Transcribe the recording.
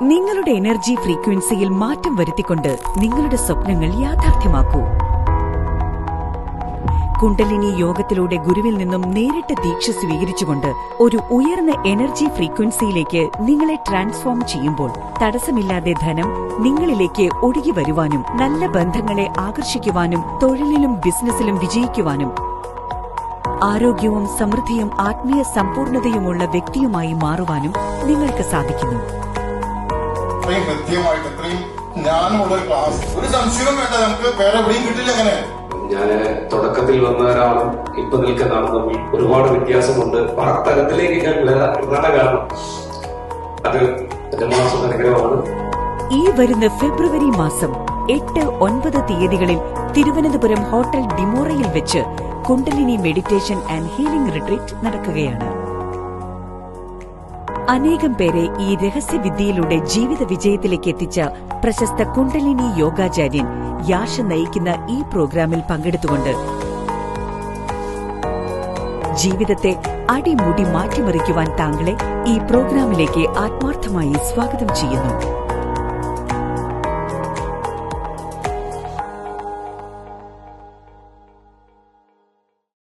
നിങ്ങളുടെ എനർജി ഫ്രീക്വൻസിയിൽ മാറ്റം വരുത്തിക്കൊണ്ട് നിങ്ങളുടെ സ്വപ്നങ്ങൾ യാഥാർത്ഥ്യമാക്കൂ. കുണ്ടലിനി യോഗത്തിലൂടെ ഗുരുവിൽ നിന്നും നേരിട്ട് ദീക്ഷ സ്വീകരിച്ചുകൊണ്ട് ഒരു ഉയർന്ന എനർജി ഫ്രീക്വൻസിയിലേക്ക് നിങ്ങളെ ട്രാൻസ്ഫോം ചെയ്യുമ്പോൾ തടസ്സമില്ലാതെ ധനം നിങ്ങളിലേക്ക് ഒഴുകി വരുവാനും നല്ല ബന്ധങ്ങളെ ആകർഷിക്കുവാനും തൊഴിലിലും ബിസിനസ്സിലും വിജയിക്കുവാനും ആരോഗ്യവും സമൃദ്ധിയും ആത്മീയ സമ്പൂർണതയുമുള്ള വ്യക്തിയുമായി മാറുവാനും നിങ്ങൾക്ക് സാധിക്കുന്നു. ഇത്രയും കൃത്യമായിട്ട് അത്രയും ജ്ഞാനമുള്ള ഒരു ക്ലാസ് ഒരു സംശയവും വേണ്ട നമുക്ക് വേറെ എവിടെയും കിട്ടില്ല അങ്ങനെ. ഞാൻ തുടക്കത്തിൽ വന്ന ഒരാളും ഇപ്പൊ നിൽക്കുന്ന ആളും തമ്മിൽ ഒരുപാട് വ്യത്യാസമുണ്ട്. ആ തലത്തിലേക്ക് ഞാൻ വരാൻ പ്രധാന കാരണം അത് എന്റെ മാസം അനുഗ്രഹമാണ്. ഈ വരുന്ന ഫെബ്രുവരി മാസം എട്ട് ഒൻപത് തീയതികളിൽ തിരുവനന്തപുരം ഹോട്ടൽ ഡിമോറയിൽ വെച്ച് kundalini meditation and healing retreat നടക്കുകയാണ്. അനേകം പേരെ ഈ രഹസ്യവിദ്യയിലൂടെ ജീവിത വിജയത്തിലേക്ക് എത്തിച്ച പ്രശസ്ത കുണ്ടലിനി യോഗാചാര്യൻ യാഷ നയിക്കുന്ന ഈ പ്രോഗ്രാമിൽ പങ്കെടുത്തുകൊണ്ട് ജീവിതത്തെ അടിമുടി മാറ്റിമറിക്കുവാൻ താങ്കളെ ഈ പ്രോഗ്രാമിലേക്ക് ആത്മാർത്ഥമായി സ്വാഗതം ചെയ്യുന്നു.